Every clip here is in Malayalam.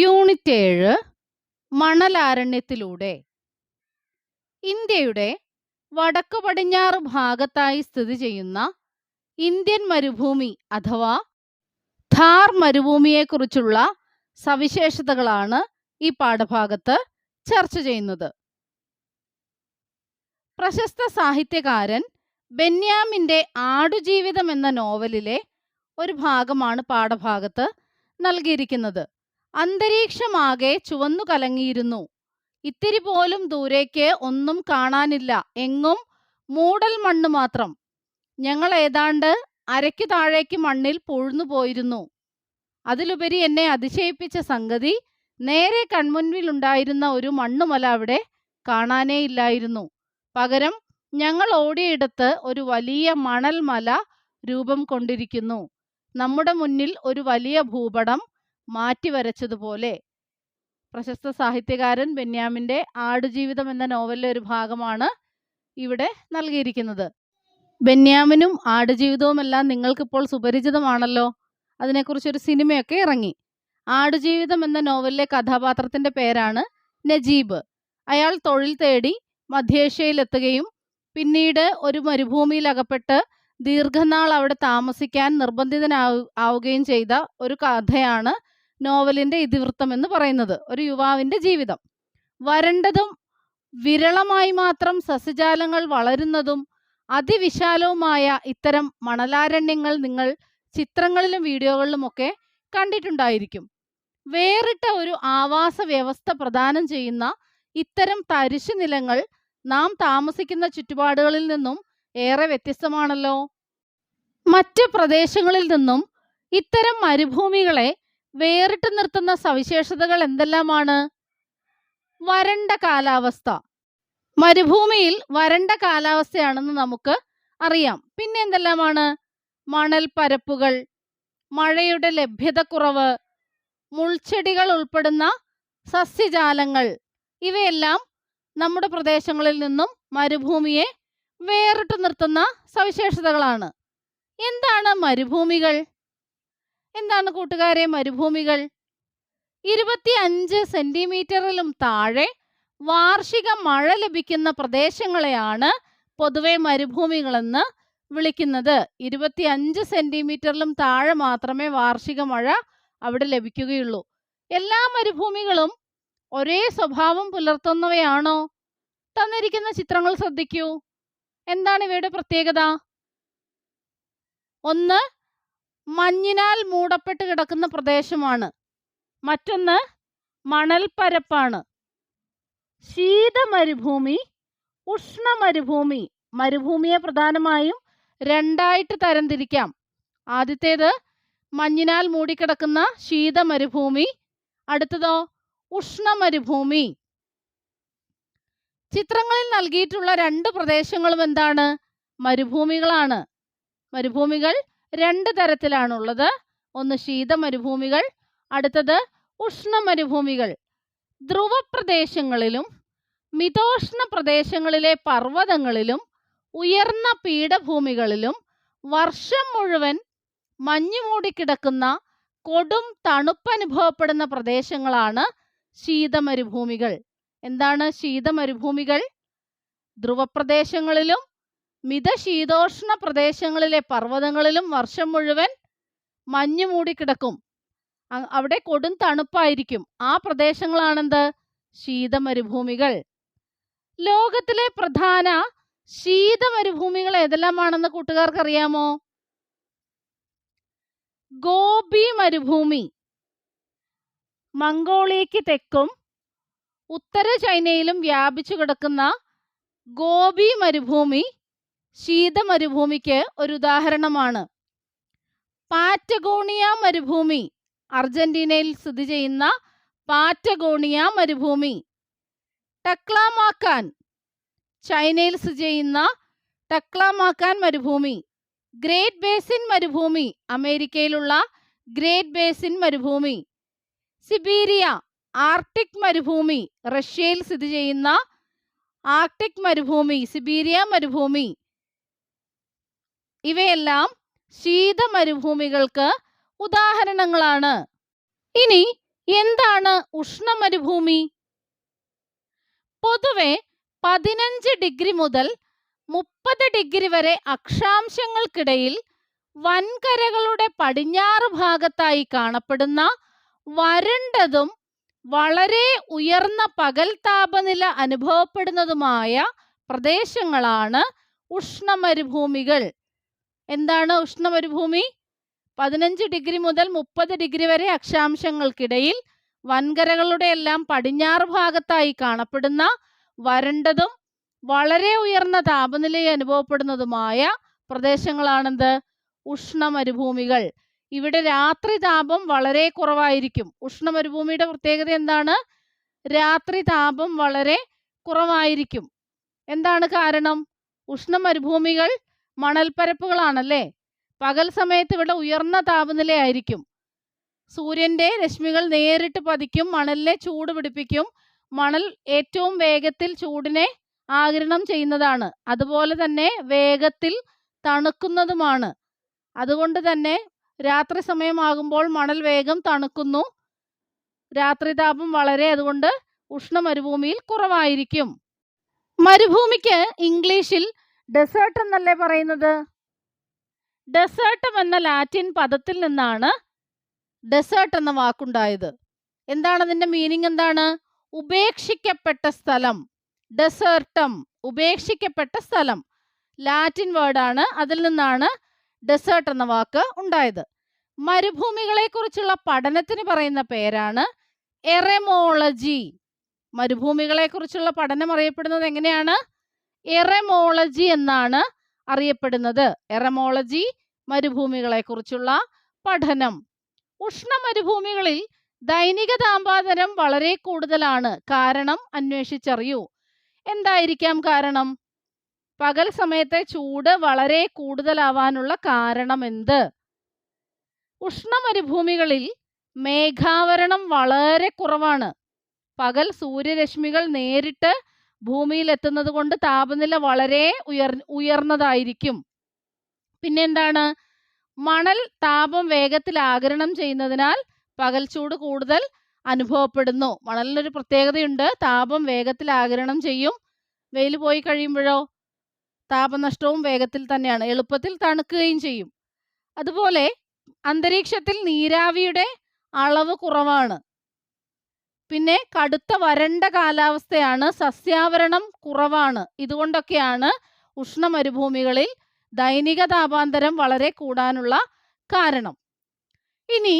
യൂണിറ്റ് ഏഴ് മണലാരണ്യത്തിലൂടെ. ഇന്ത്യയുടെ വടക്കു പടിഞ്ഞാറ് ഭാഗത്തായി സ്ഥിതി ചെയ്യുന്ന ഇന്ത്യൻ മരുഭൂമി അഥവാ ഥാർ മരുഭൂമിയെക്കുറിച്ചുള്ള സവിശേഷതകളാണ് ഈ പാഠഭാഗത്ത് ചർച്ച ചെയ്യുന്നത്. പ്രശസ്ത സാഹിത്യകാരൻ ബെന്യാമിന്റെ ആടുജീവിതം എന്ന നോവലിലെ ഒരു ഭാഗമാണ് പാഠഭാഗത്ത് നൽകിയിരിക്കുന്നത്. അന്തരീക്ഷമാകെ ചുവന്നു കലങ്ങിയിരുന്നു. ഇത്തിരി പോലും ദൂരേക്ക് ഒന്നും കാണാനില്ല. എങ്ങും മൂടൽ മണ്ണ് മാത്രം. ഞങ്ങൾ ഏതാണ്ട് അരയ്ക്ക് താഴേക്ക് മണ്ണിൽ പൊഴുന്നു പോയിരുന്നു. അതിലുപരി എന്നെ അതിശയിപ്പിച്ച സംഗതി നേരെ കൺമുൻപിലുണ്ടായിരുന്ന ഒരു മണ്ണുമല അവിടെ കാണാനേ ഇല്ലായിരുന്നു പകരം ഞങ്ങൾ ഓടിയെടുത്ത് ഒരു വലിയ മണൽമല രൂപം കൊണ്ടിരിക്കുന്നു. നമ്മുടെ മുന്നിൽ ഒരു വലിയ ഭൂപടം മാറ്റിവരച്ചതുപോലെ. പ്രശസ്ത സാഹിത്യകാരൻ ബെന്യാമിന്റെ ആടുജീവിതം എന്ന നോവലിലെ ഒരു ഭാഗമാണ് ഇവിടെ നൽകിയിരിക്കുന്നത്. ബെന്യാമിനും ആടുജീവിതവുമെല്ലാം നിങ്ങൾക്കിപ്പോൾ സുപരിചിതമാണല്ലോ. അതിനെക്കുറിച്ചൊരു സിനിമയൊക്കെ ഇറങ്ങി. ആടുജീവിതം എന്ന നോവലിലെ കഥാപാത്രത്തിന്റെ പേരാണ് നജീബ്. അയാൾ തൊഴിൽ തേടി മധ്യേഷ്യയിലെത്തുകയും പിന്നീട് ഒരു മരുഭൂമിയിൽ അകപ്പെട്ട് ദീർഘനാൾ അവിടെ താമസിക്കാൻ നിർബന്ധിതനാവുകയും ചെയ്ത ഒരു കഥയാണ് നോവലിന്റെ ഇതിവൃത്തം എന്ന് പറയുന്നത് ഒരു യുവാവിന്റെ ജീവിതം. വരണ്ടതും വിരളമായി മാത്രം സസ്യജാലങ്ങൾ വളരുന്നതും അതിവിശാലവുമായ ഇത്തരം മണലാരണ്യങ്ങൾ നിങ്ങൾ ചിത്രങ്ങളിലും വീഡിയോകളിലും ഒക്കെ കണ്ടിട്ടുണ്ടായിരിക്കും. വേറിട്ട ഒരു ആവാസ വ്യവസ്ഥ പ്രദാനം ചെയ്യുന്ന ഇത്തരം തരിശു നിലങ്ങൾ നാം താമസിക്കുന്ന ചുറ്റുപാടുകളിൽ നിന്നും ഏറെ വ്യത്യസ്തമാണല്ലോ. മറ്റ് പ്രദേശങ്ങളിൽ നിന്നും ഇത്തരം മരുഭൂമികളെ വേറിട്ട് നിർത്തുന്ന സവിശേഷതകൾ എന്തെല്ലാമാണ്? വരണ്ട കാലാവസ്ഥ. മരുഭൂമിയിൽ വരണ്ട കാലാവസ്ഥയാണെന്ന് നമുക്ക് അറിയാം. പിന്നെ എന്തെല്ലാമാണ്? മണൽ പരപ്പുകൾ മഴയുടെ ലഭ്യതക്കുറവ് മുൾച്ചെടികൾ ഉൾപ്പെടുന്ന സസ്യജാലങ്ങൾ. ഇവയെല്ലാം നമ്മുടെ പ്രദേശങ്ങളിൽ നിന്നും മരുഭൂമിയെ വേറിട്ട് നിർത്തുന്ന സവിശേഷതകളാണ്. എന്താണ് മരുഭൂമികൾ? എന്താണ് കൂട്ടുകാരെ മരുഭൂമികൾ? ഇരുപത്തി അഞ്ച് സെന്റിമീറ്ററിലും താഴെ വാർഷിക മഴ ലഭിക്കുന്ന പ്രദേശങ്ങളെയാണ് പൊതുവെ മരുഭൂമികളെന്ന് വിളിക്കുന്നത്. ഇരുപത്തി അഞ്ച് സെന്റിമീറ്ററിലും താഴെ മാത്രമേ വാർഷിക മഴ അവിടെ ലഭിക്കുകയുള്ളൂ. എല്ലാ മരുഭൂമികളും ഒരേ സ്വഭാവം പുലർത്തുന്നവയാണോ? തന്നിരിക്കുന്ന ചിത്രങ്ങൾ ശ്രദ്ധിക്കൂ. എന്താണ് ഇവയുടെ പ്രത്യേകത? ഒന്ന് മഞ്ഞിനാൽ മൂടപ്പെട്ട് കിടക്കുന്ന പ്രദേശമാണ്. മറ്റൊന്ന് മണൽപ്പരപ്പാണ്. ശീത മരുഭൂമി ഉഷ്ണ മരുഭൂമി മരുഭൂമിയെ പ്രധാനമായും രണ്ടായിട്ട് തരംതിരിക്കാം. ആദ്യത്തേത് മഞ്ഞിനാൽ മൂടിക്കിടക്കുന്ന ശീത മരുഭൂമി അടുത്തതോ ഉഷ്ണ മരുഭൂമി ചിത്രങ്ങളിൽ നൽകിയിട്ടുള്ള രണ്ട് പ്രദേശങ്ങളും എന്താണ്? മരുഭൂമികളാണ്. മരുഭൂമികൾ രണ്ട് തരത്തിലാണുള്ളത്. ഒന്ന് ശീത മരുഭൂമികൾ അടുത്തത് ഉഷ്ണ മരുഭൂമികൾ ധ്രുവ പ്രദേശങ്ങളിലും മിതോഷ്ണ പ്രദേശങ്ങളിലെ പർവതങ്ങളിലും ഉയർന്ന പീഠഭൂമികളിലും വർഷം മുഴുവൻ മഞ്ഞു മൂടിക്കിടക്കുന്ന കൊടും തണുപ്പനുഭവപ്പെടുന്ന പ്രദേശങ്ങളാണ് ശീതമരുഭൂമികൾ. എന്താണ് ശീതമരുഭൂമികൾ? ധ്രുവപ്രദേശങ്ങളിലും മിതശീതോഷ്ണ പ്രദേശങ്ങളിലെ പർവതങ്ങളിലും വർഷം മുഴുവൻ മഞ്ഞു മൂടിക്കിടക്കും. അവിടെ കൊടും തണുപ്പായിരിക്കും. ആ പ്രദേശങ്ങളാണെന്ത്? ശീതമരുഭൂമികൾ. ലോകത്തിലെ പ്രധാന ശീതമരുഭൂമികൾ ഏതെല്ലാമാണെന്ന് കൂട്ടുകാർക്ക് അറിയാമോ ഗോപി മരുഭൂമി മംഗോളിയയ്ക്ക് തെക്കും ഉത്തര ചൈനയിലും വ്യാപിച്ചു കിടക്കുന്ന ഗോപി മരുഭൂമി ശീതമരുഭൂമിക്ക് ഒരു ഉദാഹരണമാണ്. പാറ്റഗോണിയ മരുഭൂമി അർജന്റീനയിൽ സ്ഥിതി ചെയ്യുന്ന പാറ്റഗോണിയ മരുഭൂമി. ടക്ലാമാക്കാൻ ചൈനയിൽ സ്ഥിതി ചെയ്യുന്ന ടക്ലാമാക്കാൻ മരുഭൂമി. ഗ്രേറ്റ് ബേസിൻ മരുഭൂമി അമേരിക്കയിലുള്ള ഗ്രേറ്റ് ബേസിൻ മരുഭൂമി. സിബീരിയ ആർട്ടിക് മരുഭൂമി റഷ്യയിൽ സ്ഥിതി ചെയ്യുന്ന ആർട്ടിക് മരുഭൂമി സിബീരിയ മരുഭൂമി. ഇവയെല്ലാം ശീത മരുഭൂമികൾക്ക് ഉദാഹരണങ്ങളാണ്. ഇനി എന്താണ് ഉഷ്ണമരുഭൂമി? പൊതുവെ പതിനഞ്ച് ഡിഗ്രി മുതൽ മുപ്പത് ഡിഗ്രി വരെ അക്ഷാംശങ്ങൾക്കിടയിൽ വൻകരകളുടെ പടിഞ്ഞാറ് ഭാഗത്തായി കാണപ്പെടുന്ന വരണ്ടതും വളരെ ഉയർന്ന പകൽ താപനില അനുഭവപ്പെടുന്നതുമായ പ്രദേശങ്ങളാണ് ഉഷ്ണമരുഭൂമികൾ. എന്താണ് ഉഷ്ണമരുഭൂമി? പതിനഞ്ച് ഡിഗ്രി മുതൽ മുപ്പത് ഡിഗ്രി വരെ അക്ഷാംശങ്ങൾക്കിടയിൽ വൻകരകളുടെ എല്ലാം പടിഞ്ഞാറ് ഭാഗത്തായി കാണപ്പെടുന്ന വരണ്ടതും വളരെ ഉയർന്ന താപനില അനുഭവപ്പെടുന്നതുമായ പ്രദേശങ്ങളാണെന്ത്? ഉഷ്ണമരുഭൂമികൾ. ഇവിടെ രാത്രി താപം വളരെ കുറവായിരിക്കും. ഉഷ്ണമരുഭൂമിയുടെ പ്രത്യേകത എന്താണ്? രാത്രി താപം വളരെ കുറവായിരിക്കും. എന്താണ് കാരണം? ഉഷ്ണമരുഭൂമികൾ മണൽപ്പരപ്പുകളാണല്ലേ? പകൽ സമയത്ത് ഇവിടെ ഉയർന്ന താപനിലയായിരിക്കും. സൂര്യന്റെ രശ്മികൾ നേരിട്ട് പതിക്കും മണലിനെ ചൂട് പിടിപ്പിക്കും. മണൽ ഏറ്റവും വേഗത്തിൽ ചൂടിനെ ആഗിരണം ചെയ്യുന്നതാണ്. അതുപോലെ തന്നെ വേഗത്തിൽ തണുക്കുന്നതുമാണ്. അതുകൊണ്ട് തന്നെ രാത്രി സമയമാകുമ്പോൾ മണൽ വേഗം തണുക്കുന്നു. രാത്രി താപം വളരെ അതുകൊണ്ട് ഉഷ്ണ മരുഭൂമിയിൽ കുറവായിരിക്കും. മരുഭൂമിക്ക് ഇംഗ്ലീഷിൽ ഡെസേർട്ട് എന്നല്ലേ പറയുന്നത്? ഡെസേർട്ടം എന്ന ലാറ്റിൻ പദത്തിൽ നിന്നാണ് ഡെസേർട്ട് എന്ന വാക്കുണ്ടായത്. എന്താണ് അതിന്റെ മീനിങ് എന്താണ്? ഉപേക്ഷിക്കപ്പെട്ട സ്ഥലം. ഡെസേർട്ടം ഉപേക്ഷിക്കപ്പെട്ട സ്ഥലം. ലാറ്റിൻ വേർഡാണ് അതിൽ നിന്നാണ് ഡെസേർട്ട് എന്ന വാക്ക് ഉണ്ടായത്. മരുഭൂമികളെക്കുറിച്ചുള്ള പഠനത്തിന് പറയുന്ന പേരാണ് എറമോളജി മരുഭൂമികളെക്കുറിച്ചുള്ള പഠനം അറിയപ്പെടുന്നത് എങ്ങനെയാണ്? എറമോളജി എന്നാണ് അറിയപ്പെടുന്നത്. എറമോളജി മരുഭൂമികളെ കുറിച്ചുള്ള പഠനം. ഉഷ്ണമരുഭൂമികളിൽ ദൈനിക താപാന്തരം വളരെ കൂടുതലാണ്. കാരണം അന്വേഷിച്ചറിയൂ. എന്തായിരിക്കാം കാരണം? പകൽ സമയത്തെ ചൂട് വളരെ കൂടുതലാവാനുള്ള കാരണം എന്ത് ഉഷ്ണമരുഭൂമികളിൽ മേഘാവരണം വളരെ കുറവാണ്. പകൽ സൂര്യരശ്മികൾ നേരിട്ട് ഭൂമിയിൽ എത്തുന്നത് കൊണ്ട് താപനില വളരെ ഉയർ ഉയർന്നതായിരിക്കും. പിന്നെന്താണ്? മണൽ താപം വേഗത്തിൽ ആഗിരണം ചെയ്യുന്നതിനാൽ പകൽ ചൂട് കൂടുതൽ അനുഭവപ്പെടുന്നു. മണലിനൊരു പ്രത്യേകതയുണ്ട്. താപം വേഗത്തിൽ ആഗിരണം ചെയ്യും. വെയിൽ പോയി കഴിയുമ്പോഴോ താപനഷ്ടവും വേഗത്തിൽ തന്നെയാണ്. എളുപ്പത്തിൽ തണുക്കുകയും ചെയ്യും. അതുപോലെ അന്തരീക്ഷത്തിൽ നീരാവിയുടെ അളവ് കുറവാണ്. പിന്നെ കടുത്ത വരണ്ട കാലാവസ്ഥയാണ് സസ്യാവരണം കുറവാണ്. ഇതുകൊണ്ടൊക്കെയാണ് ഉഷ്ണമരുഭൂമികളിൽ ദൈനിക താപാന്തരം വളരെ കൂടാനുള്ള കാരണം. ഇനി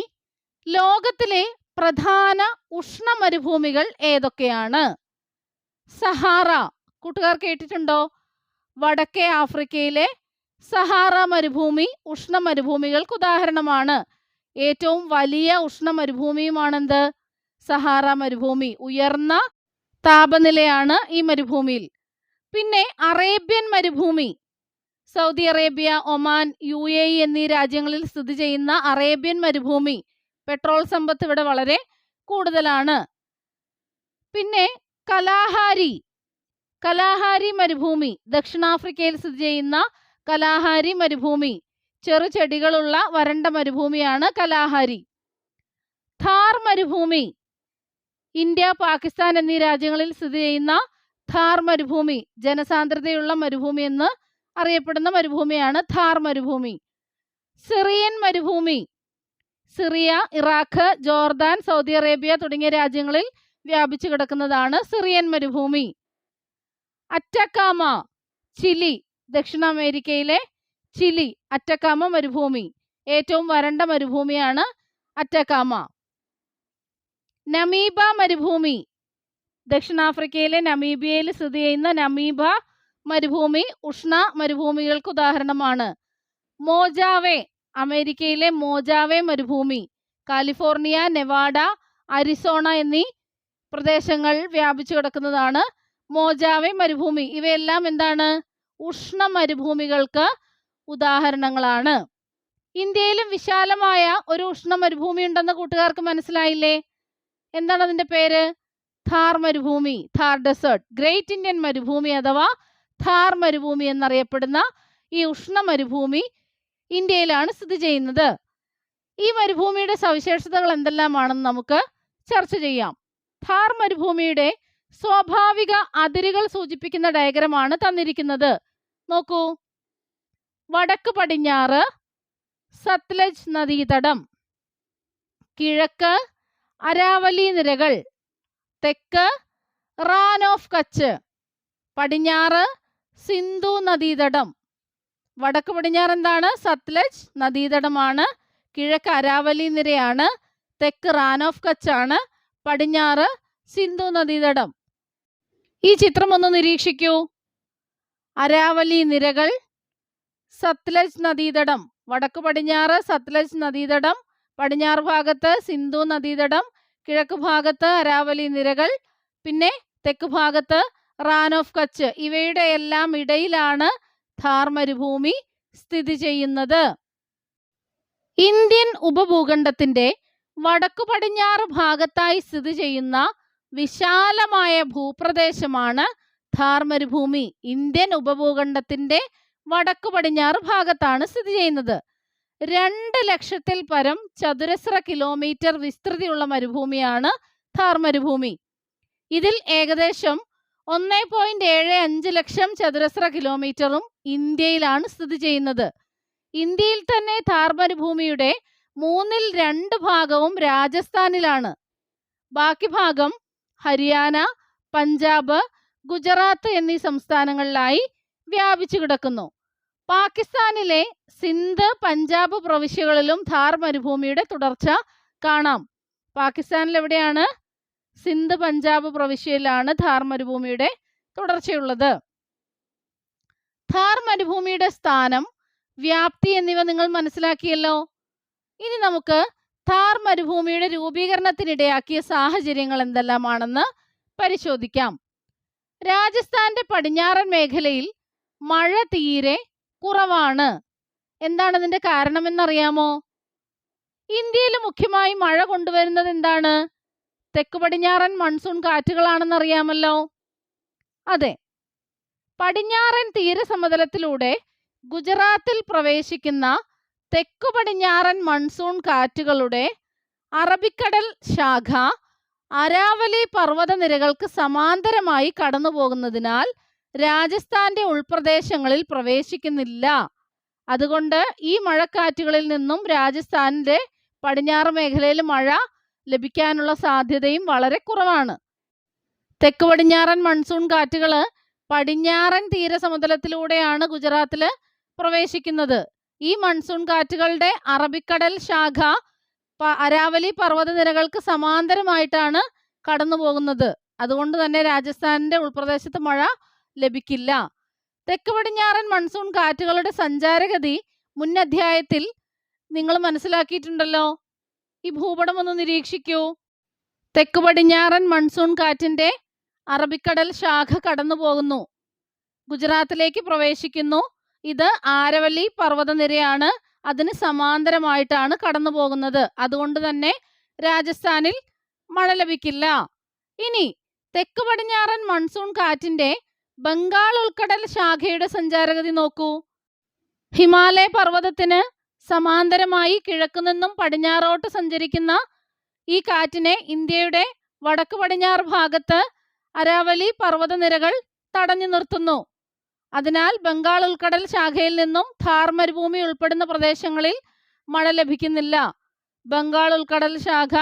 ലോകത്തിലെ പ്രധാന ഉഷ്ണമരുഭൂമികൾ ഏതൊക്കെയാണ്? സഹാറ കൂട്ടുകാർ കേട്ടിട്ടുണ്ടോ? വടക്കേ ആഫ്രിക്കയിലെ സഹാറ മരുഭൂമി ഉഷ്ണമരുഭൂമികൾക്ക് ഉദാഹരണമാണ്. ഏറ്റവും വലിയ ഉഷ്ണമരുഭൂമിയുമാണെന്ത്? സഹാറ മരുഭൂമി ഉയർന്ന താപനിലയാണ് ഈ മരുഭൂമിയിൽ. പിന്നെ അറേബ്യൻ മരുഭൂമി. Saudi Arabia Oman U A E എന്നീ രാജ്യങ്ങളിൽ സ്ഥിതി ചെയ്യുന്ന അറേബ്യൻ മരുഭൂമി. പെട്രോൾ സമ്പത്ത് ഇവിടെ വളരെ കൂടുതലാണ്. പിന്നെ കലാഹാരി. കലാഹാരി മരുഭൂമി. ദക്ഷിണാഫ്രിക്കയിൽ സ്ഥിതി ചെയ്യുന്ന കലാഹാരി മരുഭൂമി. ചെറു ചെടികളുള്ള വരണ്ട മരുഭൂമിയാണ് കലാഹാരി. ഥാർ മരുഭൂമി. ഇന്ത്യ പാകിസ്ഥാൻ എന്നീ രാജ്യങ്ങളിൽ സ്ഥിതി ചെയ്യുന്ന ഥാർ മരുഭൂമി ജനസാന്ദ്രതയുള്ള മരുഭൂമി എന്ന് അറിയപ്പെടുന്ന മരുഭൂമിയാണ് ഥാർ മരുഭൂമി സിറിയൻ മരുഭൂമി Syria Iraq Jordan Saudi Arabia തുടങ്ങിയ രാജ്യങ്ങളിൽ വ്യാപിച്ചു കിടക്കുന്നതാണ് സിറിയൻ മരുഭൂമി. അറ്റക്കാമ ചിലി ദക്ഷിണ അമേരിക്കയിലെ ചിലി അറ്റക്കാമ മരുഭൂമി. ഏറ്റവും വരണ്ട മരുഭൂമിയാണ് അറ്റക്കാമ നമീബ മരുഭൂമി. ദക്ഷിണാഫ്രിക്കയിലെ നമീബിയയിൽ സ്ഥിതി ചെയ്യുന്ന നമീബ മരുഭൂമി ഉഷ്ണ മരുഭൂമികൾക്ക് ഉദാഹരണമാണ്. മോജാവേ അമേരിക്കയിലെ മോജാവേ മരുഭൂമി കാലിഫോർണിയ നെവാഡ അരിസോണ എന്നീ പ്രദേശങ്ങൾ വ്യാപിച്ചു കിടക്കുന്നതാണ് മോജാവെ മരുഭൂമി. ഇവയെല്ലാം എന്താണ്? ഉഷ്ണ മരുഭൂമികൾക്ക് ഉദാഹരണങ്ങളാണ്. ഇന്ത്യയിലും വിശാലമായ ഒരു ഉഷ്ണ മരുഭൂമി ഉണ്ടെന്ന് കൂട്ടുകാർക്ക് മനസ്സിലായില്ലേ? എന്താണ് അതിന്റെ പേര്? ഥാർ മരുഭൂമി ഥാർ ഡെസേർട്ട്. ഗ്രേറ്റ് ഇന്ത്യൻ മരുഭൂമി അഥവാ ഥാർ മരുഭൂമി എന്നറിയപ്പെടുന്ന ഈ ഉഷ്ണ മരുഭൂമി ഇന്ത്യയിലാണ് സ്ഥിതി ചെയ്യുന്നത്. ഈ മരുഭൂമിയുടെ സവിശേഷതകൾ എന്തെല്ലാമാണെന്ന് നമുക്ക് ചർച്ച ചെയ്യാം. ഥാർ മരുഭൂമിയുടെ സ്വാഭാവിക അതിരുകൾ സൂചിപ്പിക്കുന്ന ഡയഗ്രമാണ് തന്നിരിക്കുന്നത്. നോക്കൂ. വടക്ക് പടിഞ്ഞാറ് സത്ലജ് നദീതടം കിഴക്ക് അരാവലി നിരകൾ. തെക്ക് റാൻ ഓഫ് കച്ച്. പടിഞ്ഞാറ് സിന്ധു നദീതടം. വടക്ക് പടിഞ്ഞാറ് എന്താണ്? സത്ലജ് നദീതടമാണ്. കിഴക്ക് അരാവലി നിരയാണ്. തെക്ക് റാൻ ഓഫ് കച്ച് ആണ് പടിഞ്ഞാറ് സിന്ധു നദീതടം. ഈ ചിത്രം ഒന്ന് നിരീക്ഷിക്കൂ. അരാവലി നിരകൾ സത്ലജ് നദീതടം. വടക്ക് പടിഞ്ഞാറ് സത്ലജ് നദീതടം പടിഞ്ഞാറ് ഭാഗത്ത് സിന്ധു നദീതടം കിഴക്ക് ഭാഗത്ത് അരാവലി നിരകൾ പിന്നെ തെക്ക് ഭാഗത്ത് റാൻ ഓഫ് കച്ച്. ഇവയുടെ എല്ലാം ഇടയിലാണ് ഥാർ മരുഭൂമി സ്ഥിതി ചെയ്യുന്നത്. ഇന്ത്യൻ ഉപഭൂഖണ്ഡത്തിന്റെ വടക്കു പടിഞ്ഞാറ് ഭാഗത്തായി സ്ഥിതി ചെയ്യുന്ന വിശാലമായ ഭൂപ്രദേശമാണ് ഥാർ മരുഭൂമി ഇന്ത്യൻ ഉപഭൂഖണ്ഡത്തിന്റെ വടക്കു പടിഞ്ഞാറ് ഭാഗത്താണ് സ്ഥിതി ചെയ്യുന്നത്. രണ്ട് ലക്ഷത്തിൽ പരം ചതുരശ്ര കിലോമീറ്റർ വിസ്തൃതിയുള്ള മരുഭൂമിയാണ് ഥാർ മരുഭൂമി. ഇതിൽ ഏകദേശം ഒന്നേ പോയിന്റ് ഏഴ് അഞ്ച് ലക്ഷം ചതുരശ്ര കിലോമീറ്ററും ഇന്ത്യയിലാണ് സ്ഥിതി ചെയ്യുന്നത്. ഇന്ത്യയിൽ തന്നെ ഥാർ മരുഭൂമിയുടെ മൂന്നിൽ രണ്ട് ഭാഗവും രാജസ്ഥാനിലാണ്. ബാക്കി ഭാഗം ഹരിയാന പഞ്ചാബ് ഗുജറാത്ത് എന്നീ സംസ്ഥാനങ്ങളിലായി വ്യാപിച്ചു കിടക്കുന്നു. പാകിസ്ഥാനിലെ സിന്ധ് പഞ്ചാബ് പ്രവിശ്യകളിലും ഥാർ മരുഭൂമിയുടെ തുടർച്ച കാണാം. പാകിസ്ഥാനിൽ എവിടെയാണ് സിന്ധ് പഞ്ചാബ് പ്രവിശ്യയിലാണ് ഥാർ മരുഭൂമിയുടെ തുടർച്ചയുള്ളത്? ഥാർ മരുഭൂമിയുടെ സ്ഥാനം വ്യാപ്തി എന്നിവ നിങ്ങൾ മനസ്സിലാക്കിയല്ലോ. ഇനി നമുക്ക് ഥാർ മരുഭൂമിയുടെ രൂപീകരണത്തിനിടയാക്കിയ സാഹചര്യങ്ങൾ എന്തെല്ലാമാണെന്ന് പരിശോധിക്കാം. രാജസ്ഥാന്റെ പടിഞ്ഞാറൻ മേഖലയിൽ മഴ തീരെ കുറവാണ്. എന്താണ് അതിന്റെ കാരണമെന്നറിയാമോ? ഇന്ത്യയിൽ മുഖ്യമായി മഴ കൊണ്ടുവരുന്നത് എന്താണ്? തെക്ക് പടിഞ്ഞാറൻ മൺസൂൺ കാറ്റുകളാണെന്ന് അറിയാമല്ലോ അതെ. പടിഞ്ഞാറൻ തീരസമതലത്തിലൂടെ ഗുജറാത്തിൽ പ്രവേശിക്കുന്ന തെക്കു പടിഞ്ഞാറൻ മൺസൂൺ കാറ്റുകളുടെ അറബിക്കടൽ ശാഖ അരാവലി പർവതനിരകൾക്ക് സമാന്തരമായി കടന്നു പോകുന്നതിനാൽ രാജസ്ഥാന്റെ ഉൾപ്രദേശങ്ങളിൽ പ്രവേശിക്കുന്നില്ല. അതുകൊണ്ട് ഈ മഴക്കാറ്റുകളിൽ നിന്നും രാജസ്ഥാനിലെ പടിഞ്ഞാറ് മേഖലയിൽ മഴ ലഭിക്കാനുള്ള സാധ്യതയും വളരെ കുറവാണ്. തെക്ക് പടിഞ്ഞാറൻ മൺസൂൺ കാറ്റുകൾ പടിഞ്ഞാറൻ തീരസമുദ്രത്തിലൂടെയാണ് ഗുജറാത്തിൽ പ്രവേശിക്കുന്നത്. ഈ മൺസൂൺ കാറ്റുകളുടെ അറബിക്കടൽ ശാഖ അരാവലി പർവതനിരകൾക്ക് സമാന്തരമായിട്ടാണ് കടന്നു പോകുന്നത് അതുകൊണ്ട് തന്നെ രാജസ്ഥാനിന്റെ ഉൾപ്രദേശത്ത് മഴ ലഭിക്കില്ല. തെക്ക് പടിഞ്ഞാറൻ മൺസൂൺ കാറ്റുകളുടെ സഞ്ചാരഗതി മുൻ അധ്യായത്തിൽ നിങ്ങൾ മനസ്സിലാക്കിയിട്ടുണ്ടല്ലോ. ഈ ഭൂപടം ഒന്ന് നിരീക്ഷിക്കൂ. തെക്ക് പടിഞ്ഞാറൻ മൺസൂൺ കാറ്റിന്റെ അറബിക്കടൽ ശാഖ കടന്നു പോകുന്നു ഗുജറാത്തിലേക്ക് പ്രവേശിക്കുന്നു. ഇത് ആരവല്ലി പർവതനിരയാണ്. അതിന് സമാന്തരമായിട്ടാണ് കടന്നു പോകുന്നത് അതുകൊണ്ട് തന്നെ രാജസ്ഥാനിൽ മഴ ലഭിക്കില്ല. ഇനി തെക്ക് പടിഞ്ഞാറൻ മൺസൂൺ കാറ്റിന്റെ ബംഗാൾ ഉൾക്കടൽ ശാഖയുടെ സഞ്ചാരഗതി നോക്കൂ. ഹിമാലയ പർവതത്തിന് സമാന്തരമായി കിഴക്കു നിന്നും പടിഞ്ഞാറോട്ട് സഞ്ചരിക്കുന്ന ഈ കാറ്റിനെ ഇന്ത്യയുടെ വടക്ക് പടിഞ്ഞാറ് ഭാഗത്ത് അരാവലി പർവതനിരകൾ തടഞ്ഞു നിർത്തുന്നു. അതിനാൽ ബംഗാൾ ഉൾക്കടൽ ശാഖയിൽ നിന്നും ഥാർ മരുഭൂമി ഉൾപ്പെടുന്ന പ്രദേശങ്ങളിൽ മഴ ലഭിക്കുന്നില്ല. ബംഗാൾ ഉൾക്കടൽ ശാഖ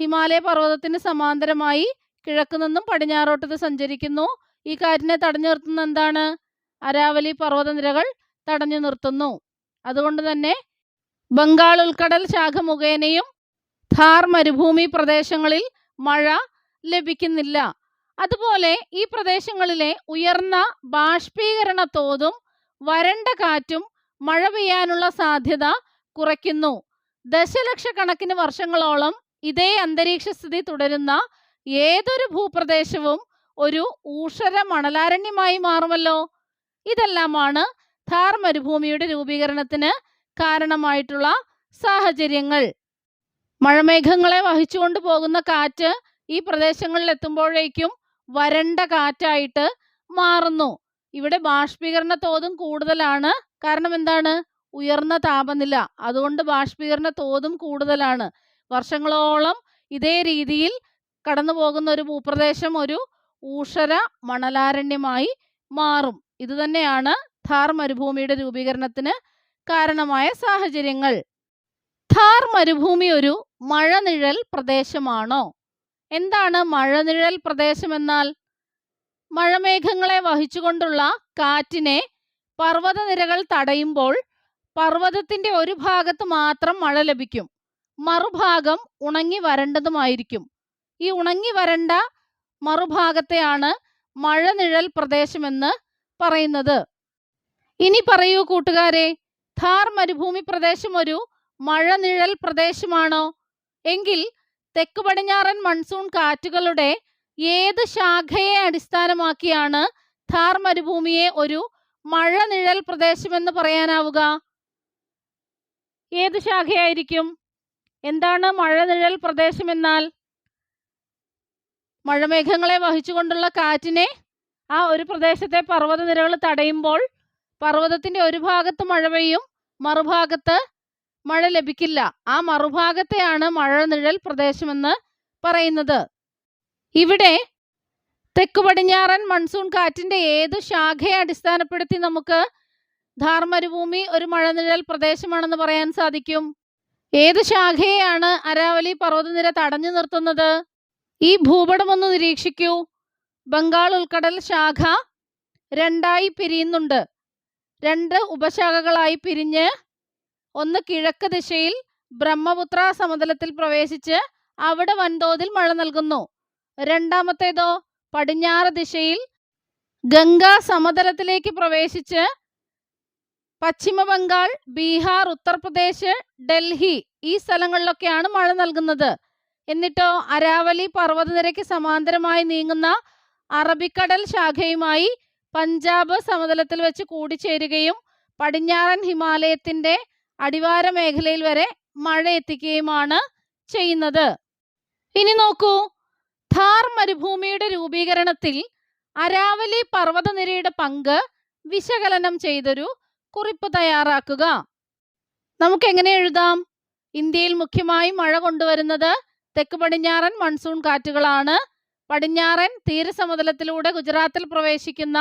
ഹിമാലയ പർവതത്തിന് സമാന്തരമായി കിഴക്ക് നിന്നും പടിഞ്ഞാറോട്ടത് സഞ്ചരിക്കുന്നു. ഈ കാറ്റിനെ തടഞ്ഞു നിർത്തുന്ന എന്താണ്? അരാവലി പർവതനിരകൾ തടഞ്ഞു നിർത്തുന്നു. അതുകൊണ്ട് തന്നെ ബംഗാൾ ഉൾക്കടൽ ശാഖ മുഖേനയും ഥാർ മരുഭൂമി പ്രദേശങ്ങളിൽ മഴ ലഭിക്കുന്നില്ല. അതുപോലെ ഈ പ്രദേശങ്ങളിലെ ഉയർന്ന ബാഷ്പീകരണ തോതും വരണ്ട കാറ്റും മഴ പെയ്യാനുള്ള സാധ്യത കുറയ്ക്കുന്നു. ദശലക്ഷക്കണക്കിന് വർഷങ്ങളോളം ഇതേ അന്തരീക്ഷ സ്ഥിതി തുടരുന്ന ഏതൊരു ഭൂപ്രദേശവും ഒരു ഊഷര മണലാരണ്യമായി മാറുമല്ലോ? ഇതെല്ലാമാണ് ഥാർ മരുഭൂമിയുടെ രൂപീകരണത്തിന് കാരണമായിട്ടുള്ള സാഹചര്യങ്ങൾ. മഴമേഘങ്ങളെ വഹിച്ചുകൊണ്ട് പോകുന്ന കാറ്റ് ഈ പ്രദേശങ്ങളിൽ എത്തുമ്പോഴേക്കും വരണ്ട കാറ്റായിട്ട് മാറുന്നു. ഇവിടെ ബാഷ്പീകരണ തോതും കൂടുതലാണ്. കാരണം എന്താണ്? ഉയർന്ന താപനില. അതുകൊണ്ട് ബാഷ്പീകരണ തോതും കൂടുതലാണ്. വർഷങ്ങളോളം ഇതേ രീതിയിൽ കടന്നു പോകുന്ന ഒരു ഭൂപ്രദേശം ഒരു ഊഷര മണലാരണ്യമായി മാറും. ഇത് തന്നെയാണ് ഥാർ മരുഭൂമിയുടെ രൂപീകരണത്തിന് കാരണമായ സാഹചര്യങ്ങൾ. ഥാർ മരുഭൂമി ഒരു മഴനിഴൽ പ്രദേശമാണോ? എന്താണ് മഴനിഴൽ പ്രദേശം എന്നാൽ മഴമേഘങ്ങളെ വഹിച്ചുകൊണ്ടുള്ള കാറ്റിനെ പർവതനിരകൾ തടയുമ്പോൾ പർവതത്തിന്റെ ഒരു ഭാഗത്ത് മാത്രം മഴ ലഭിക്കും. മറുഭാഗം ഉണങ്ങി വരണ്ടതുമായിരിക്കും ഈ ഉണങ്ങി വരണ്ട മറുഭാഗത്തെയാണ് മഴനിഴൽ പ്രദേശമെന്ന് പറയുന്നത്. ഇനി പറയൂ കൂട്ടുകാരെ ഥാർ മരുഭൂമി പ്രദേശം ഒരു മഴനിഴൽ പ്രദേശമാണോ? എങ്കിൽ തെക്ക് പടിഞ്ഞാറൻ മൺസൂൺ കാറ്റുകളുടെ ഏത് ശാഖയെ അടിസ്ഥാനമാക്കിയാണ് ഥാർ മരുഭൂമിയെ ഒരു മഴനിഴൽ പ്രദേശമെന്ന് പറയാനാവുക? ഏത് ശാഖയായിരിക്കും? എന്താണ് മഴനിഴൽ പ്രദേശം എന്നാൽ മഴമേഘങ്ങളെ വഹിച്ചുകൊണ്ടുള്ള കാറ്റിനെ ആ ഒരു പ്രദേശത്തെ പർവതനിരകൾ തടയുമ്പോൾ പർവതത്തിന്റെ ഒരു ഭാഗത്ത് മഴ പെയ്യും മറുഭാഗത്ത് മഴ ലഭിക്കില്ല. ആ മറുഭാഗത്തെയാണ് മഴനിഴൽ പ്രദേശമെന്ന് പറയുന്നത്. ഇവിടെ തെക്ക് പടിഞ്ഞാറൻ മൺസൂൺ കാറ്റിന്റെ ഏത് ശാഖയെ അടിസ്ഥാനപ്പെടുത്തി നമുക്ക് ധാർമരുഭൂമി ഒരു മഴനിഴൽ പ്രദേശമാണെന്ന് പറയാൻ സാധിക്കും? ഏത് ശാഖയെയാണ് അരാവലി പർവതനിര തടഞ്ഞു നിർത്തുന്നത്? ഈ ഭൂപടം ഒന്ന് നിരീക്ഷിക്കൂ. ബംഗാൾ ഉൾക്കടൽ ശാഖ രണ്ടായി പിരിയുന്നുണ്ട്. രണ്ട് ഉപശാഖകളായി പിരിഞ്ഞ് ഒന്ന് കിഴക്ക് ദിശയിൽ ബ്രഹ്മപുത്ര സമതലത്തിൽ പ്രവേശിച്ച് അവിടെ വൻതോതിൽ മഴ നൽകുന്നു. രണ്ടാമത്തേതോ പടിഞ്ഞാറ് ദിശയിൽ ഗംഗാ സമതലത്തിലേക്ക് പ്രവേശിച്ച് പശ്ചിമ ബംഗാൾ ബീഹാർ ഉത്തർപ്രദേശ് ഡൽഹി ഈ സ്ഥലങ്ങളിലൊക്കെയാണ് മഴ നൽകുന്നത്. എന്നിട്ടോ അരാവലി പർവതനിരയ്ക്ക് സമാന്തരമായി നീങ്ങുന്ന അറബിക്കടൽ ശാഖയുമായി പഞ്ചാബ് സമതലത്തിൽ വെച്ച് കൂടിച്ചേരുകയും പടിഞ്ഞാറൻ ഹിമാലയത്തിന്റെ അടിവാര മേഖലയിൽ വരെ മഴ എത്തിക്കുകയുമാണ് ചെയ്യുന്നത്. ഇനി നോക്കൂ. ഥാർ മരുഭൂമിയുടെ രൂപീകരണത്തിൽ അരാവലി പർവതനിരയുടെ പങ്ക് വിശകലനം ചെയ്തൊരു കുറിപ്പ് തയ്യാറാക്കുക. നമുക്ക് എങ്ങനെ എഴുതാം? ഇന്ത്യയിൽ മുഖ്യമായും മഴ കൊണ്ടുവരുന്നത് തെക്ക് പടിഞ്ഞാറൻ മൺസൂൺ കാറ്റുകളാണ്. പടിഞ്ഞാറൻ തീരസമതലത്തിലൂടെ ഗുജറാത്തിൽ പ്രവേശിക്കുന്ന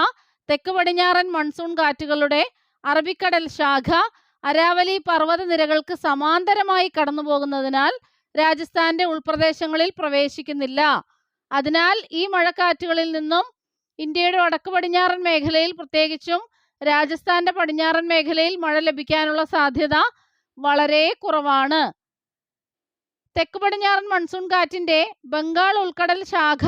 തെക്ക് പടിഞ്ഞാറൻ മൺസൂൺ കാറ്റുകളുടെ അറബിക്കടൽ ശാഖ അരാവലി പർവതനിരകൾക്ക് സമാന്തരമായി കടന്നു പോകുന്നതിനാൽ രാജസ്ഥാന്റെ ഉൾപ്രദേശങ്ങളിൽ പ്രവേശിക്കുന്നില്ല. അതിനാൽ ഈ മഴക്കാറ്റുകളിൽ നിന്നും ഇന്ത്യയുടെ വടക്ക് പടിഞ്ഞാറൻ മേഖലയിൽ പ്രത്യേകിച്ചും രാജസ്ഥാന്റെ പടിഞ്ഞാറൻ മേഖലയിൽ മഴ ലഭിക്കാനുള്ള സാധ്യത വളരെ കുറവാണ്. തെക്ക് പടിഞ്ഞാറൻ മൺസൂൺ കാറ്റിന്റെ ബംഗാൾ ഉൾക്കടൽ ശാഖ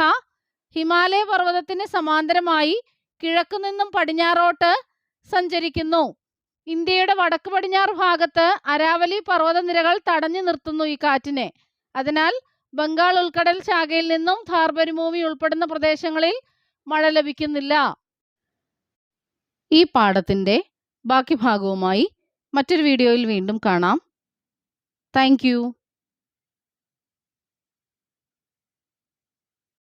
ഹിമാലയ പർവതത്തിന് സമാന്തരമായി കിഴക്കു നിന്നും പടിഞ്ഞാറോട്ട് സഞ്ചരിക്കുന്നു. ഇന്ത്യയുടെ വടക്ക് പടിഞ്ഞാറ് ഭാഗത്ത് അരാവലി പർവതനിരകൾ തടഞ്ഞു നിർത്തുന്നു ഈ കാറ്റിനെ. അതിനാൽ ബംഗാൾ ഉൾക്കടൽ ശാഖയിൽ നിന്നും ഥാർ ഉൾപ്പെടുന്ന പ്രദേശങ്ങളിൽ മഴ ലഭിക്കുന്നില്ല. ഈ പാഠത്തിന്റെ ബാക്കി ഭാഗവുമായി മറ്റൊരു വീഡിയോയിൽ വീണ്ടും കാണാം. താങ്ക്